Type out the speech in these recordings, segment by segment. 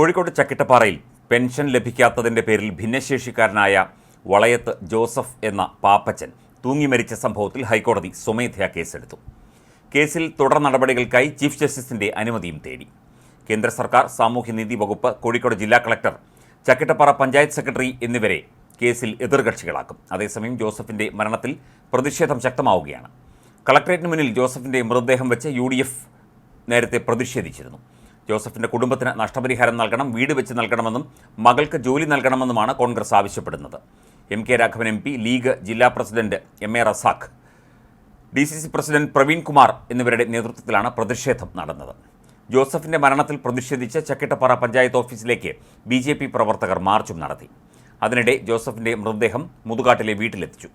Kozhikode ചക്കിട്ടപ്പാറയിൽ pension ലഭിക്കാത്തതിന്റെ പേരിൽ ഭിന്നശേഷിക്കാരനായ വളയത്ത് Joseph എന്ന പാപ്പച്ചൻ തൂങ്ങി മരിച്ച സംഭവത്തിൽ ഹൈക്കോടതി സ്വമേധയാ കേസെടുത്തു. കേസിൽ തുടർ നടപടികൾക്കായി ചീഫ് ജസ്റ്റിസിന്റെ അനുമതിയും തേടി. കേന്ദ്ര സർക്കാർ സാമൂഹ്യനീതി വകുപ്പ് കോഴിക്കോട് ജില്ലാ കളക്ടർ ചക്കിട്ടപ്പാറ പഞ്ചായത്ത് സെക്രട്ടറി എന്നിവരെ കേസിൽ എതിർകക്ഷികളാക്കും. അതേസമയം ജോസഫിന്റെ മരണത്തിൽ പ്രതിഷേധം ശക്തമാവുകയാണ്. കളക്ടറേറ്റിന് മുന്നിൽ ജോസഫിന്റെ മൃതദേഹം വെച്ച് യു നേരത്തെ പ്രതിഷേധിച്ചിരുന്നു. ജോസഫിന്റെ കുടുംബത്തിന് നഷ്ടപരിഹാരം നൽകണം വീട് വെച്ച് നൽകണമെന്നും മകൾക്ക് ജോലി നൽകണമെന്നുമാണ് കോൺഗ്രസ് ആവശ്യപ്പെടുന്നത്. M K Raghavan M P League ജില്ലാ president M A Razak. D C C president Praveen Kumar എന്നിവരുടെ നേതൃത്വത്തിലാണ് പ്രതിഷേധം നടന്നത്. ജോസഫിന്റെ മരണത്തിൽ പ്രതിഷേധിച്ച് ചക്കിട്ടപ്പാറ പഞ്ചായത്ത് ഓഫീസിലേക്ക് ബി ജെ പി പ്രവർത്തകർ മാർച്ചും നടത്തി. അതിനിടെ ജോസഫിന്റെ മൃതദേഹം മുതുകാട്ടിലെ വീട്ടിലെത്തിച്ചു.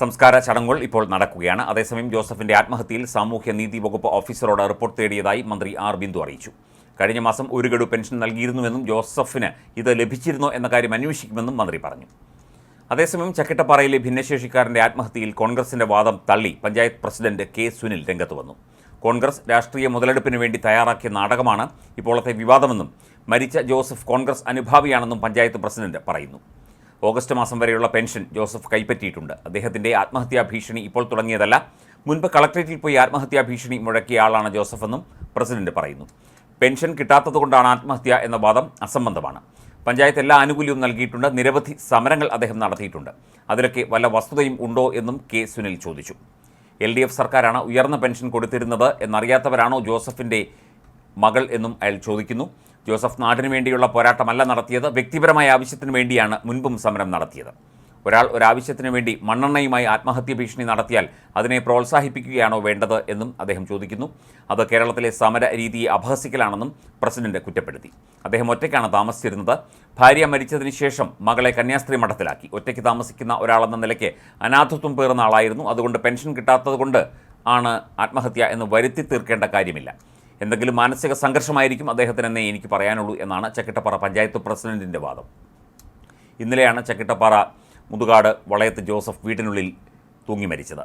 സംസ്കാര ചടങ്ങുകൾ ഇപ്പോൾ നടക്കുകയാണ്. അതേസമയം ജോസഫിന്റെ ആത്മഹത്യയിൽ സാമൂഹ്യ നീതി വകുപ്പ് ഓഫീസറോട് റിപ്പോർട്ട് തേടിയതായി മന്ത്രി ആർ ബിന്ദു അറിയിച്ചു. കഴിഞ്ഞ മാസം ഒരു ഗഡു പെൻഷൻ നൽകിയിരുന്നുവെന്നും ജോസഫിന് ഇത് ലഭിച്ചിരുന്നോ എന്ന കാര്യം അന്വേഷിക്കുമെന്നും മന്ത്രി പറഞ്ഞു. അതേസമയം ചക്കിട്ടപ്പാറയിലെ ഭിന്നശേഷിക്കാരന്റെ ആത്മഹത്യയിൽ കോൺഗ്രസിന്റെ വാദം തള്ളി പഞ്ചായത്ത് പ്രസിഡന്റ് കെ സുനിൽ രംഗത്ത് വന്നു. കോൺഗ്രസ് രാഷ്ട്രീയ മുതലെടുപ്പിന് വേണ്ടി തയ്യാറാക്കിയ നാടകമാണ് ഇപ്പോഴത്തെ വിവാദമെന്നും മരിച്ച ജോസഫ് കോൺഗ്രസ് അനുഭാവിയാണെന്നും പഞ്ചായത്ത് പ്രസിഡന്റ് പറയുന്നു. ഓഗസ്റ്റ് മാസം വരെയുള്ള പെൻഷൻ ജോസഫ് കൈപ്പറ്റിയിട്ടുണ്ട്. അദ്ദേഹത്തിന്റെ ആത്മഹത്യാ ഭീഷണി ഇപ്പോൾ തുടങ്ങിയതല്ല. മുൻപ് കളക്ട്രേറ്റിൽ പോയി ആത്മഹത്യാ ഭീഷണി മുഴക്കിയ ആളാണ് ജോസഫെന്നും പ്രസിഡന്റ് പറയുന്നു. പെൻഷൻ കിട്ടാത്തതുകൊണ്ടാണ് ആത്മഹത്യ എന്ന വാദം അസംബന്ധമാണ്. പഞ്ചായത്ത് എല്ലാ ആനുകൂല്യവും നൽകിയിട്ടുണ്ട്. നിരവധി സമരങ്ങൾ അദ്ദേഹം നടത്തിയിട്ടുണ്ട്. അതിലൊക്കെ വല്ല വസ്തുതയും ഉണ്ടോ എന്നും കെ സുനിൽ ചോദിച്ചു. എൽ ഡി എഫ് സർക്കാരാണ് ഉയർന്ന പെൻഷൻ കൊടുത്തിരുന്നത് എന്നറിയാത്തവരാണോ ജോസഫിന്റെ മകൾ എന്നും അയാൾ ചോദിക്കുന്നു. ജോസഫ് നാടിനു വേണ്ടിയുള്ള പോരാട്ടമല്ല നടത്തിയത് വ്യക്തിപരമായ ആവശ്യത്തിന് വേണ്ടിയാണ് മുൻപും സമരം നടത്തിയത്. ഒരാൾ ഒരാവശ്യത്തിന് വേണ്ടി മണ്ണെണ്ണയുമായി ആത്മഹത്യ ഭീഷണി നടത്തിയാൽ അതിനെ പ്രോത്സാഹിപ്പിക്കുകയാണോ വേണ്ടത് എന്നും അദ്ദേഹം ചോദിക്കുന്നു. അത് കേരളത്തിലെ സമര രീതിയെ അപഹസിക്കലാണെന്നും പ്രസിഡന്റ് കുറ്റപ്പെടുത്തി. അദ്ദേഹം ഒറ്റയ്ക്കാണ് താമസിച്ചിരുന്നത്. ഭാര്യ മരിച്ചതിന് ശേഷം മകളെ കന്യാസ്ത്രീ മഠത്തിലാക്കി. ഒറ്റയ്ക്ക് താമസിക്കുന്ന ഒരാളെന്ന നിലയ്ക്ക് അനാഥത്വം പേർന്ന ആളായിരുന്നു. അതുകൊണ്ട് പെൻഷൻ കിട്ടാത്തതുകൊണ്ട് ആണ് ആത്മഹത്യ എന്ന് വരുത്തി തീർക്കേണ്ട കാര്യമില്ല. എന്തെങ്കിലും മാനസിക സംഘർഷമായിരിക്കും അദ്ദേഹത്തിനെന്നേ എനിക്ക് പറയാനുള്ളൂ എന്നാണ് ചക്കിട്ടപ്പാറ പഞ്ചായത്ത് പ്രസിഡന്റിന്റെ വാദം. ഇന്നലെയാണ് ചക്കിട്ടപ്പാറ മുതുകാട് വളയത്ത് ജോസഫ് വീട്ടിനുള്ളിൽ തൂങ്ങി മരിച്ചത്.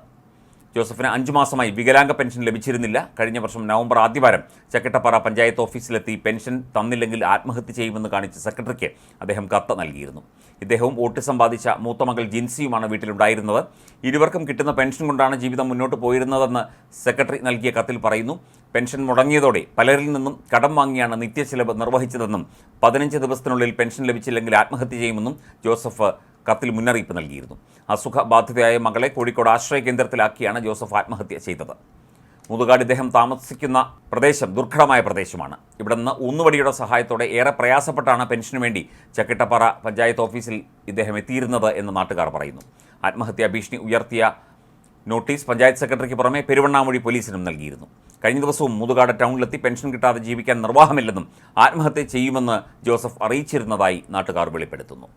ജോസഫിന് അഞ്ചു മാസമായി വികലാംഗ പെൻഷൻ ലഭിച്ചിരുന്നില്ല. കഴിഞ്ഞ വർഷം നവംബർ ആദ്യവാരം ചക്കട്ടപ്പാറ പഞ്ചായത്ത് ഓഫീസിലെത്തി പെൻഷൻ തന്നില്ലെങ്കിൽ ആത്മഹത്യ ചെയ്യുമെന്ന് കാണിച്ച് സെക്രട്ടറിക്ക് അദ്ദേഹം കത്ത് നൽകിയിരുന്നു. ഇദ്ദേഹവും ഓട്ടിസം ബാധിച്ച മൂത്ത മകൾ ജിൻസിയുമാണ് വീട്ടിലുണ്ടായിരുന്നത്. ഇരുവർക്കും കിട്ടുന്ന പെൻഷൻ കൊണ്ടാണ് ജീവിതം മുന്നോട്ട് പോയിരുന്നതെന്ന് സെക്രട്ടറി നൽകിയ കത്തിൽ പറയുന്നു. പെൻഷൻ മുടങ്ങിയതോടെ പലരിൽ നിന്നും കടം വാങ്ങിയാണ് നിത്യചെലവ് നിർവഹിച്ചതെന്നും പതിനഞ്ച് ദിവസത്തിനുള്ളിൽ പെൻഷൻ ലഭിച്ചില്ലെങ്കിൽ ആത്മഹത്യ ചെയ്യുമെന്നും ജോസഫ് കത്തിൽ മുന്നറിയിപ്പ് നൽകിയിരുന്നു. അസുഖബാധിതയായ മകളെ കോഴിക്കോട് ആശ്രയ കേന്ദ്രത്തിലാക്കിയാണ് ജോസഫ് ആത്മഹത്യ ചെയ്തത്. മുതുകാട് ഇദ്ദേഹം താമസിക്കുന്ന പ്രദേശം ദുർഘടമായ പ്രദേശമാണ്. ഇവിടെ നിന്ന് ഊന്നുവടിയുടെ സഹായത്തോടെ ഏറെ പ്രയാസപ്പെട്ടാണ് പെൻഷനു വേണ്ടി ചക്കിട്ടപ്പാറ പഞ്ചായത്ത് ഓഫീസിൽ ഇദ്ദേഹം എത്തിയിരുന്നത് എന്ന് നാട്ടുകാർ പറയുന്നു. ആത്മഹത്യാ ഭീഷണി ഉയർത്തിയ നോട്ടീസ് പഞ്ചായത്ത് സെക്രട്ടറിക്ക് പുറമെ പെരുവണ്ണാമൊഴി പോലീസിനും നൽകിയിരുന്നു. കഴിഞ്ഞ ദിവസവും മുതുകാട് ടൗണിലെത്തി പെൻഷൻ കിട്ടാതെ ജീവിക്കാൻ നിർവാഹമില്ലെന്നും ആത്മഹത്യ ചെയ്യുമെന്ന് ജോസഫ് അറിയിച്ചിരുന്നതായി നാട്ടുകാർ വെളിപ്പെടുത്തുന്നു.